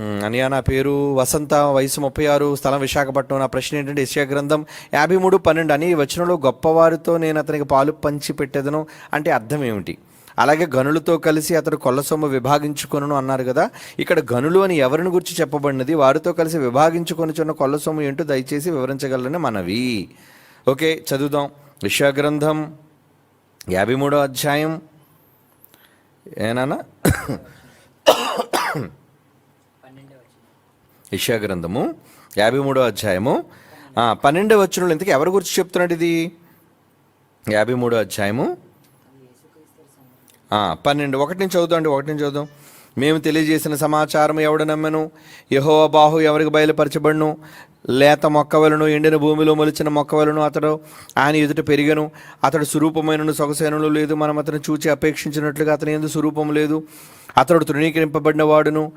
అనియా నా పేరు వసంత వయసు ముప్పై ఆరు స్థలం విశాఖపట్నం. నా ప్రశ్న ఏంటంటే యెషయా గ్రంథం యాభై మూడు పన్నెండు అని వచనంలో గొప్పవారితో నేను అతనికి పాలు పంచి పెట్టేదను అంటే అర్థం ఏమిటి? అలాగే గనులతో కలిసి అతడు కొల్ల సొమ్ము విభాగించుకొను అన్నారు కదా. ఇక్కడ గనులు అని ఎవరిని గురించి చెప్పబడినది? వారితో కలిసి విభాగించుకొనిచున్న కొల్ల సొమ్ము ఏంటో దయచేసి వివరించగలని మనవి. ఓకే చదువుదాం. యెషయా గ్రంథం యాభై మూడో అధ్యాయం. ఏనానా? గ్రంథము యాభై మూడో అధ్యాయము. పన్నెండవ వచ్చినలో ఇంతకీ ఎవరి గురించి చెప్తున్నాడు ఇది? యాభై మూడో అధ్యాయము. పన్నెండు. ఒకటి నుంచి చదువుదాం అండి ఒకటి నుంచి చదువుదాం. మేము తెలియజేసిన సమాచారం ఎవడు నమ్మెను? యహో బాహు ఎవరికి బయలుపరచబడును? లేత మొక్కవలను ఎండిన భూమిలో మొలిచిన మొక్కవలను అతడు ఆయన ఎదుట పెరిగను. అతడు స్వరూపమైన సొగసైనను లేదు. మనం అతను చూచి అపేక్షించినట్లుగా అతని ఎందు స్వరూపం లేదు. అతడు తృణీకరింపబడిన వాడును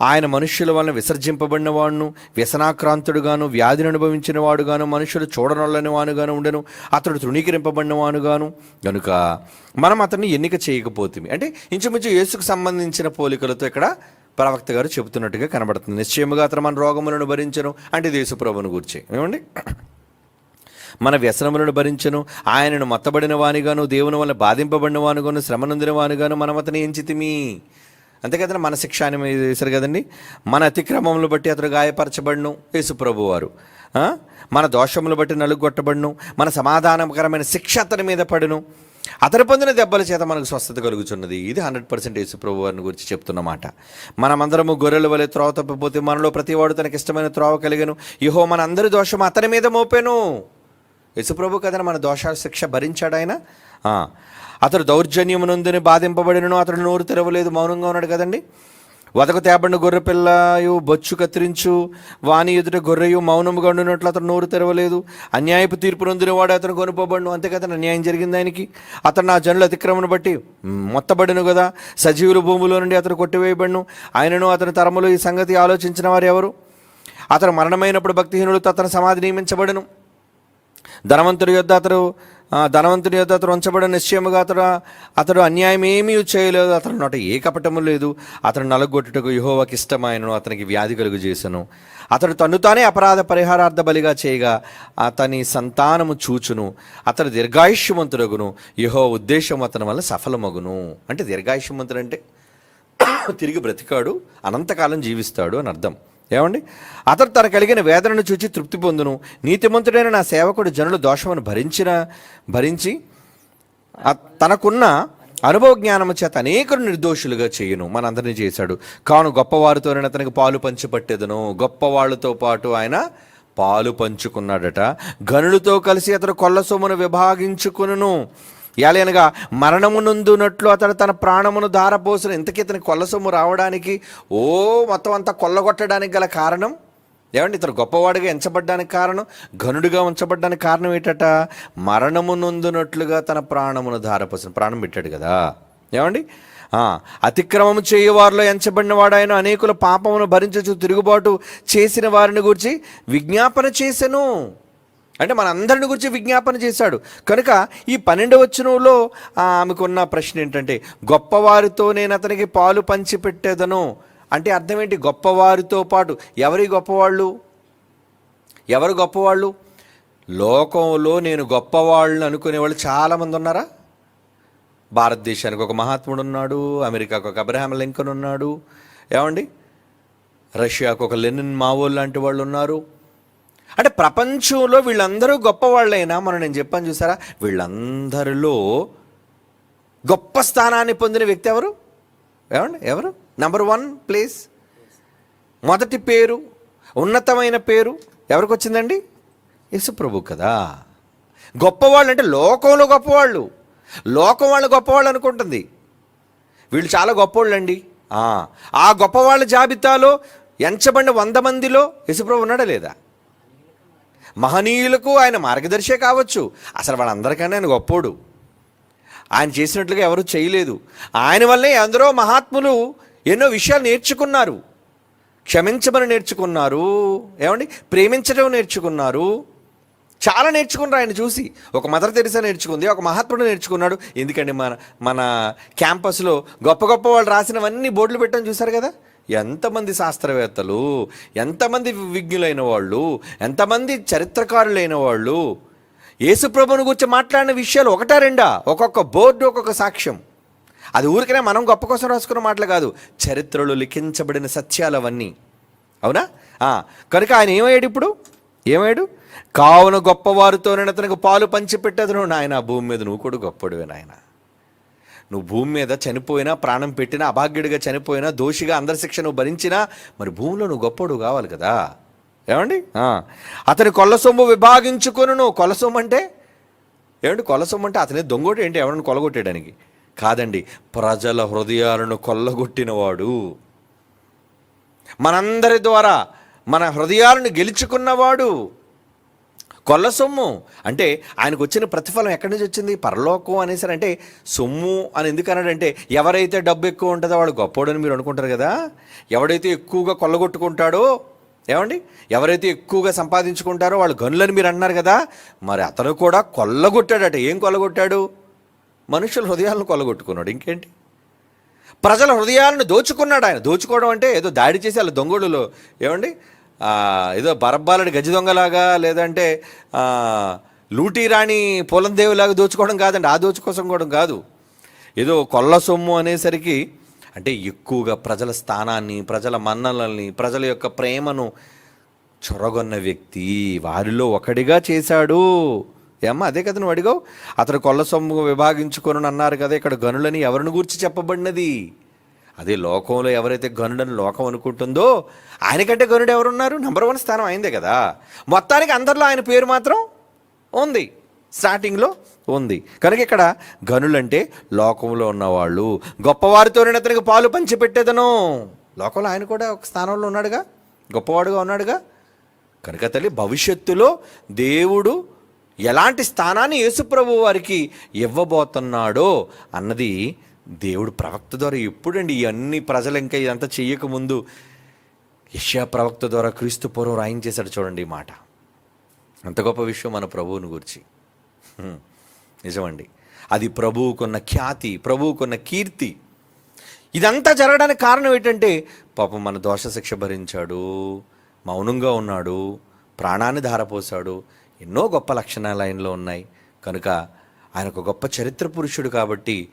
ఆయన మనుష్యుల వలన విసర్జింపబడిన వాడును వ్యసనాక్రాంతుడుగాను వ్యాధిని అనుభవించిన వాడుగాను మనుషులు చూడనొల్లని వానుగాను ఉండను. అతడు తృణీకరింపబడిన వానుగాను కనుక మనం అతన్ని ఎన్నిక చేయకపోతుంది అంటే ఇంచుమించు యేసుకు సంబంధించిన పోలికలతో ఇక్కడ ప్రవక్త గారు చెబుతున్నట్టుగా కనబడుతుంది. నిశ్చయముగా అతను మన రోగములను భరించను. అంటే దేశప్రభును గురించి. ఏమండి? మన వ్యసనములను భరించను. ఆయనను మత్తబడిన వానిగాను దేవుని వల్ల బాధింపబడిన వానుగాను శ్రమనొందిన వానుగాను మనం అతని ఎంచితిమి? అంతే కదండి మన శిక్ష అని చేశారు కదండి. మన అతిక్రమములు బట్టి అతడు గాయపరచబడును యేసుప్రభు వారు మన దోషములు బట్టి నలుగొట్టబడును మన సమాధానకరమైన శిక్ష అతని మీద పడును. అతను పొందిన దెబ్బల చేత మనకు స్వస్థత కలుగుతున్నది ఇది హండ్రెడ్ పర్సెంట్ యేసుప్రభు వారిని గురించి చెప్తున్నమాట మనమందరము గొర్రెల వలె త్రోవ తప్పిపోతే మనలో ప్రతివాడు తనకి ఇష్టమైన త్రోవ కలిగను. ఇహో మన అందరి దోషం అతని మీద మోపెను. యశుప్రభు కథను మన దోషాల శిక్ష భరించాడు ఆయన అతడు అతడు దౌర్జన్యమునందుని బాధింపబడినను అతడు నోరు తెరవలేదు మౌనంగా ఉన్నాడు కదండి. వదకు తేబడిన గొర్రె పిల్లయు బొచ్చు కత్తిరించు వాని ఎదుట గొర్రెయు మౌనముగా ఉండినట్లు అతను నోరు తెరవలేదు. అన్యాయపు తీర్పు నొందిన వాడు అతను కొనుకోబడిను అంతే అన్యాయం జరిగింది ఆయనకి. అతను నా జనుల అతిక్రమను బట్టి మొత్తబడిను కదా. సజీవుల భూమిలో నుండి అతను కొట్టివేయబడిను. ఆయనను అతని తరములు ఈ సంగతి ఆలోచించిన వారు ఎవరు? అతను మరణమైనప్పుడు భక్తిహీనులతో అతను సమాధి నియమించబడను. ధనవంతుడి యొద్ అతడు ధనవంతుడి యొద్ అతడు ఉంచబడిన నిశ్చయముగా అతడు అతడు అన్యాయం ఏమీ చేయలేదు. అతను నోట ఏ కపటము లేదు. అతను నలగొట్టుటకు యుహోవకి ఇష్టమైనను అతనికి వ్యాధి కలుగు చేసను అతడు తను తానే అపరాధ పరిహారార్థ బలిగా చేయగా అతని సంతానము చూచును. అతడు దీర్ఘాయుష్యవంతుడగును. యుహో ఉద్దేశం అతని వల్ల సఫలమగును. అంటే దీర్ఘాయుష్యవంతుడు అంటే తిరిగి బ్రతికాడు అనంతకాలం జీవిస్తాడు అని అర్థం. ఏమండి? అతడు తన కలిగిన వేదనను చూచి తృప్తి పొందును. నీతిమంతుడైన నా సేవకుడు జనులు దోషమును భరించిన భరించి తనకున్న అనుభవ జ్ఞానము చేత అనేకులు నిర్దోషులుగా చేయును. మనందరినీ చేశాడు. కాను గొప్పవారితోనే అతనికి పాలు పంచిపట్టేదను. గొప్పవాళ్ళతో పాటు ఆయన పాలు పంచుకున్నాడట. గనులతో కలిసి అతడు కొల్ల సొమ్మును విభాగించుకును ఎలానగా మరణము నందునట్లు అతడు తన ప్రాణమును ధారపోసిన ఇంతకీ ఇతని కొల్లసొమ్ము రావడానికి ఓ మొత్తం అంతా కొల్లగొట్టడానికి గల కారణం? ఏమండి ఇతను గొప్పవాడిగా ఎంచబడ్డానికి కారణం? ఘనుడిగా ఉంచబడ్డానికి కారణం ఏంటట? మరణము నొందునట్లుగా తన ప్రాణమును ధారపోసిన ప్రాణం పెట్టాడు కదా. ఏమండి? అతిక్రమము చేయువారిలో ఎంచబడిన వాడాయన అనేకుల పాపమును భరించచ్చు తిరుగుబాటు చేసిన వారిని గురించి విజ్ఞాపన చేసెను. అంటే మన అందరిని గురించి విజ్ఞాపన చేశాడు. కనుక ఈ పన్నెండు వచనంలో ఆమెకున్న ప్రశ్న ఏంటంటే గొప్పవారితో నేను అతనికి పాలు పంచిపెట్టేదను. అంటే అర్థం ఏంటి? గొప్పవారితో పాటు ఎవరి గొప్పవాళ్ళు? ఎవరు గొప్పవాళ్ళు? లోకంలో నేను గొప్పవాళ్ళు అనుకునే వాళ్ళు చాలామంది ఉన్నారా? భారతదేశానికి ఒక మహాత్ముడు ఉన్నాడు అమెరికాకు ఒక అబ్రహాం లింకన్ ఉన్నాడు. ఏమండి? రష్యాకు ఒక లెనిన్ మావోల్ లాంటి వాళ్ళు ఉన్నారు. అంటే ప్రపంచంలో వీళ్ళందరూ గొప్పవాళ్ళైనా మనం నేను చెప్పాను చూసారా? వీళ్ళందరిలో గొప్ప స్థానాన్ని పొందిన వ్యక్తి ఎవరు? ఏమండి? ఎవరు? నంబర్ వన్ ప్లేస్ మొదటి పేరు ఉన్నతమైన పేరు ఎవరికి వచ్చిందండి? యేసుప్రభు కదా. గొప్పవాళ్ళు అంటే లోకంలో గొప్పవాళ్ళు. లోకం వాళ్ళు గొప్పవాళ్ళు అనుకుంటుంది. వీళ్ళు చాలా గొప్పవాళ్ళు అండి ఆ గొప్పవాళ్ళ జాబితాలో ఎంచబడిన వంద మందిలో యేసుప్రభు ఉన్నాడా లేదా? మహనీయులకు ఆయన మార్గదర్శే కావచ్చు. అసలు వాళ్ళందరికన్నా ఆయన గొప్పోడు. ఆయన చేసినట్లుగా ఎవరు చేయలేదు. ఆయన వల్లే ఎందరో మహాత్ములు ఎన్నో విషయాలు నేర్చుకున్నారు. క్షమించమని నేర్చుకున్నారు. ఏమండి? ప్రేమించడం నేర్చుకున్నారు. చాలా నేర్చుకున్నారు ఆయన చూసి. ఒక మదర్ తెరిసా నేర్చుకుంది ఒక మహాత్ముడు నేర్చుకున్నాడు. ఎందుకండి మన మన క్యాంపస్లో గొప్ప గొప్ప వాళ్ళు రాసినవన్నీ బోర్డులు పెట్టడం చూశారు కదా? ఎంతమంది శాస్త్రవేత్తలు ఎంతమంది విజ్ఞులైన వాళ్ళు ఎంతమంది చరిత్రకారులైన వాళ్ళు యేసుప్రభుని గురించి మాట్లాడిన విషయాలు ఒకటా రెండా? ఒక్కొక్క బోర్డు ఒక్కొక్క సాక్ష్యం. అది ఊరికనే మనం గొప్ప కోసం రాసుకున్న మాటలు కాదు. చరిత్రలో లిఖించబడిన సత్యాలు అవన్నీ అవునా కనుక ఆయన ఏమయ్యాడు ఇప్పుడు? ఏమయ్యాడు? కావున గొప్పవారితో నేను అతనికి పాలు పంచిపెట్టదును నాయన భూమి మీద నువ్వు కూడా గొప్పడువే నాయన. నువ్వు భూమి మీద చనిపోయినా ప్రాణం పెట్టినా అభాగ్యుడిగా చనిపోయినా దోషిగా అందరి శిక్ష నువ్వు భరించినా మరి భూమిలో నువ్వు గొప్పడు కావాలి కదా? ఏమండి? అతని కొల్ల సొమ్ము విభాగించుకొను కొల్ల సొమ్ము అంటే? ఏమండి? కొల్ల సొమ్ము అంటే అతనే దొంగోటి ఏంటి? ఎవరిని కొలగొట్టేయడానికి కాదండి. ప్రజల హృదయాలను కొల్లగొట్టినవాడు. మనందరి ద్వారా మన హృదయాలను గెలుచుకున్నవాడు. కొల్ల సొమ్ము. అంటే ఆయనకు వచ్చిన ప్రతిఫలం ఎక్కడి నుంచి వచ్చింది? పరలోకం అనేసారంటే అంటే సొమ్ము అని ఎందుకు అన్నాడంటే ఎవరైతే డబ్బు ఎక్కువ ఉంటుందో వాడు గొప్పోడని మీరు అనుకుంటారు కదా? ఎవడైతే ఎక్కువగా కొల్లగొట్టుకుంటాడో ఏమండి? ఎవరైతే ఎక్కువగా సంపాదించుకుంటారో వాళ్ళు గనులని మీరు అన్నారు కదా? మరి అతను కూడా కొల్లగొట్టాడట. ఏం కొల్లగొట్టాడు? మనుషుల హృదయాలను కొల్లగొట్టుకున్నాడు. ఇంకేంటి? ప్రజల హృదయాలను దోచుకున్నాడు ఆయన. దోచుకోవడం అంటే ఏదో దాడి చేసి వాళ్ళ దొంగడులో ఏమండి? ఏదో బరబ్బాలడి గజ దొంగలాగా లేదంటే లూటీ రాణి పూలందేవిలాగా దోచుకోవడం కాదండి. ఆ దోచుకోసం కాదు. ఏదో కొల్ల సొమ్ము అనేసరికి అంటే ఎక్కువగా ప్రజల స్థానాన్ని ప్రజల మన్ననల్ని ప్రజల యొక్క ప్రేమను చొరగొన్న వ్యక్తి వారిలో ఒకడిగా చేశాడు. ఏమ్మా అదే కదా నువ్వు అడిగావు? అతను కొల్ల సొమ్ము విభాగించుకొని అన్నారు కదా ఇక్కడ గనులని ఎవరిని గూర్చి చెప్పబడినది? అదే లోకంలో ఎవరైతే గనుడని లోకం అనుకుంటుందో ఆయనకంటే గనుడు ఎవరున్నారు? నెంబర్ వన్ స్థానం అయిందే కదా. మొత్తానికి అందరిలో ఆయన పేరు మాత్రం ఉంది. స్టార్టింగ్లో ఉంది. కనుక ఇక్కడ గనులంటే లోకంలో ఉన్నవాళ్ళు. గొప్పవారితో నేను అతనికి పాలు పంచిపెట్టేదను. లోకంలో ఆయన కూడా ఒక స్థానంలో ఉన్నాడుగా? గొప్పవాడుగా ఉన్నాడుగా? కనుక తల్లి భవిష్యత్తులో దేవుడు ఎలాంటి స్థానాన్ని యేసుప్రభు వారికి ఇవ్వబోతున్నాడో అన్నది దేవుడు ప్రవక్త ద్వారా ఎప్పుడండి ఇవన్నీ అన్ని ప్రజలు ఇంకా ఇదంతా చెయ్యకముందు యష్యా ప్రవక్త ద్వారా క్రీస్తు పూర్వం రాయించేశాడు చూడండి ఈ మాట. అంత గొప్ప విషయం మన ప్రభువుని గురించి. నిజమండి. అది ప్రభువుకున్న ఖ్యాతి ప్రభువుకున్న కీర్తి. ఇదంతా జరగడానికి కారణం ఏంటంటే పాపం మన దోష శిక్ష భరించాడు మౌనంగా ఉన్నాడు ప్రాణాన్ని ధారపోసాడు ఎన్నో గొప్ప లక్షణాలు ఆయనలో ఉన్నాయి. కనుక ఆయన ఒక గొప్ప చరిత్ర పురుషుడు కాబట్టి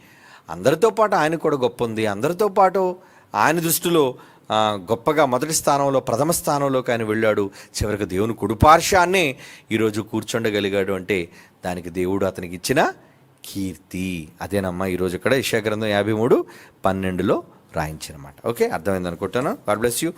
అందరితో పాటు ఆయన కూడా గొప్ప ఉంది అందరితో పాటు ఆయన దృష్టిలో గొప్పగా మొదటి స్థానంలో ప్రథమ స్థానంలోకి ఆయన వెళ్ళాడు. చివరికి దేవుని కుడిపార్శాన్నే ఈరోజు కూర్చుండగలిగాడు అంటే దానికి దేవుడు అతనికి ఇచ్చిన కీర్తి. అదేనమ్మా ఈరోజు ఇక్కడ ఇషా యాభై మూడు పన్నెండులో రాయించినమాట. ఓకే అర్థమైంది అనుకుంటాను. God bless you.